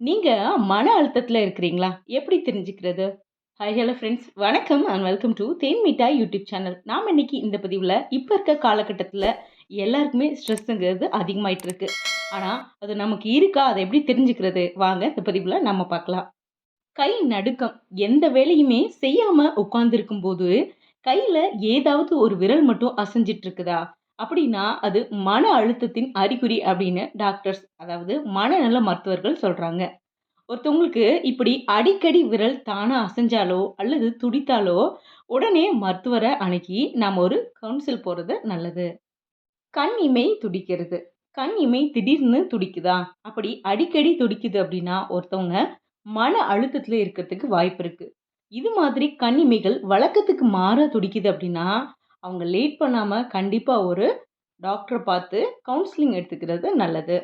நீங்க மன அழுத்தத்துல இருக்கிறீங்களா? எப்படி தெரிஞ்சுக்கிறது? ஹாய் ஹலோ ஃப்ரெண்ட்ஸ் வணக்கம் and welcome to Then Mittai YouTube channel. நாம் இன்னைக்கு இந்த பதிவில் இப்போ இருக்க காலகட்டத்தில் எல்லாருக்குமே ஸ்ட்ரெஸ்ஸுங்கிறது அதிகமாயிட்டு இருக்கு. ஆனால் அது நமக்கு இருக்கா? அதை எப்படி தெரிஞ்சுக்கிறது? வாங்க இந்த பதிவில் நம்ம பார்க்கலாம். கை நடுக்கம். எந்த வேலையுமே செய்யாமல் உட்காந்துருக்கும் போது கையில் ஏதாவது ஒரு விரல் மட்டும் அசைஞ்சிட்டு இருக்குதா? அப்படின்னா, அது மன அழுத்தத்தின் அறிகுறி அப்படின்னு டாக்டர்ஸ் அதாவது மனநல மருத்துவர்கள் சொல்கிறாங்க ஒருத்தவங்களுக்கு இப்படி அடிக்கடி விரல் தானாக அசைஞ்சாலோ, அல்லது துடித்தாலோ, உடனே மருத்துவரை அணுகி நாம் ஒரு கவுன்சில் போகிறது நல்லது. கண் இமை துடிக்கிறது. கண் இமை திடீர்னு துடிக்குதா? அப்படி அடிக்கடி துடிக்குது அப்படின்னா, ஒருத்தவங்க மன அழுத்தத்தில் இருக்கிறதுக்கு வாய்ப்பு இருக்குது இது மாதிரி கண் இமைகள் வழக்கத்துக்கு மாற துடிக்குது அப்படின்னா, அவங்க லேட் பண்ணாமல் கண்டிப்பாக ஒரு டாக்டரை பார்த்து கவுன்சிலிங் எடுத்துக்கிறது நல்லது.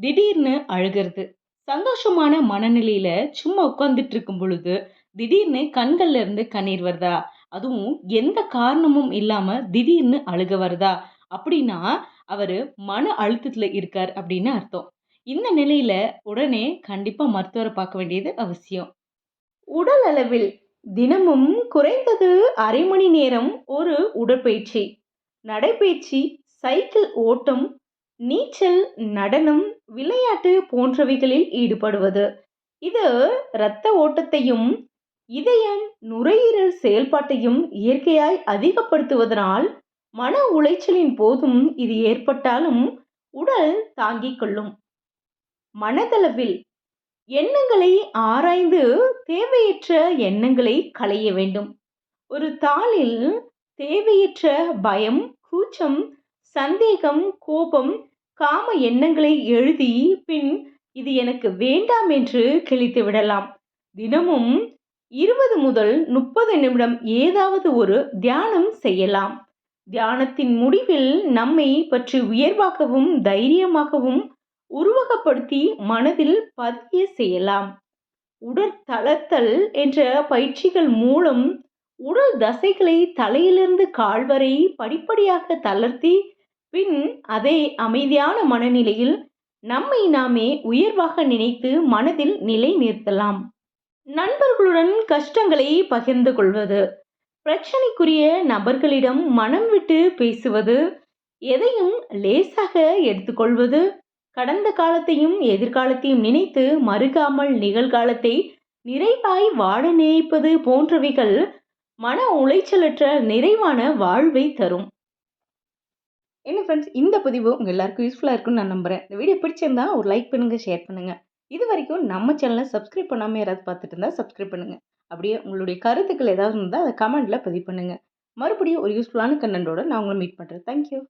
திடீர்னு அழுகிறது. சந்தோஷமான மனநிலையில சும்மா உட்காந்துட்டு இருக்கும் பொழுது, திடீர்னு கண்கள்ல இருந்து கண்ணீர் வருதா? அதுவும் எந்த காரணமும் இல்லாம திடீர்னு அழுக வருதா? அப்படின்னா, அவரு மன அழுத்தத்தில் இருக்கார் அப்படின்னு அர்த்தம். இந்த நிலையில உடனே கண்டிப்பா மருத்துவரை பார்க்க வேண்டியது அவசியம். உடல் அளவில் தினமும் குறைந்தது அரை மணி நேரம் ஒரு உடற்பயிற்சி. நடைப்பயிற்சி, சைக்கிள் ஓட்டம், நீச்சல், நடனம், விளையாட்டு போன்றவைகளில் ஈடுபடுவது. இது இரத்த ஓட்டத்தையும், இதயம், நுரையீரல் செயல்பாட்டையும் இயற்கையாய் அதிகப்படுத்துவதனால், மன உளைச்சலின் போதும் இது ஏற்பட்டாலும் உடல் தாங்கிக் கொள்ளும். மனதளவில் எண்ணங்களை ஆராய்ந்து தேவையற்ற எண்ணங்களை களைய வேண்டும். ஒரு தாளில் தேவையற்ற பயம், கூச்சம், சந்தேகம், கோபம், காம எண்ணங்களை எழுதி, பின் இது எனக்கு வேண்டாம் என்று கிழித்து விடலாம். தினமும் 20 முதல் 30 நிமிடம் ஏதாவது ஒரு தியானம் செய்யலாம். தியானத்தின் முடிவில் நம்மை பற்றி உயர்வாகவும், தைரியமாகவும் உருவகப்படுத்தி மனதில் பதிய செய்யலாம். உடற்தளர்த்தல் என்ற பயிற்சிகள் மூலம் உடல் தசைகளை தலையிலிருந்து கால் வரை படிப்படியாக தளர்த்தி, பின் அதே அமைதியான மனநிலையில் நம்மை நாமே உயர்வாக நினைத்து மனதில் நிலை நிறுத்தலாம். நண்பர்களுடன் கஷ்டங்களை பகிர்ந்து கொள்வது. பிரச்சனைக்குரிய நபர்களிடம் மனம் விட்டு பேசுவது. எதையும் லேசாக எடுத்துக்கொள்வது. கடந்த காலத்தையும், எதிர்காலத்தையும் நினைத்து மறுக்காமல் நிகழ்காலத்தை நிறைவாய் வாழ நினைப்பது போன்றவைகள் மன உளைச்சலற்ற நிறைவான வாழ்வை தரும். என்ன ஃப்ரெண்ட்ஸ் இந்த பதிவு உங்கள் எல்லாருக்கும் யூஸ்ஃபுல்லாக இருக்கும்னு நான் நம்புறேன். இந்த வீடியோ பிடிச்சிருந்தா ஒரு லைக் பண்ணுங்கள் ஷேர் பண்ணுங்கள் இது வரைக்கும் நம்ம சேனலை சப்ஸ்கிரைப் பண்ணாமல் யாராவது பார்த்துட்டு இருந்தால் சப்ஸ்கிரைப் பண்ணுங்க. அப்படியே உங்களுடைய கருத்துக்கள் ஏதாவது இருந்தால் அதை கமெண்ட்டில் பதிவு பண்ணுங்கள் மறுபடியும் ஒரு யூஸ்ஃபுல்லான கண்டென்ட்டோட நான் உங்களை மீட் பண்ணுறேன் தேங்க் யூ.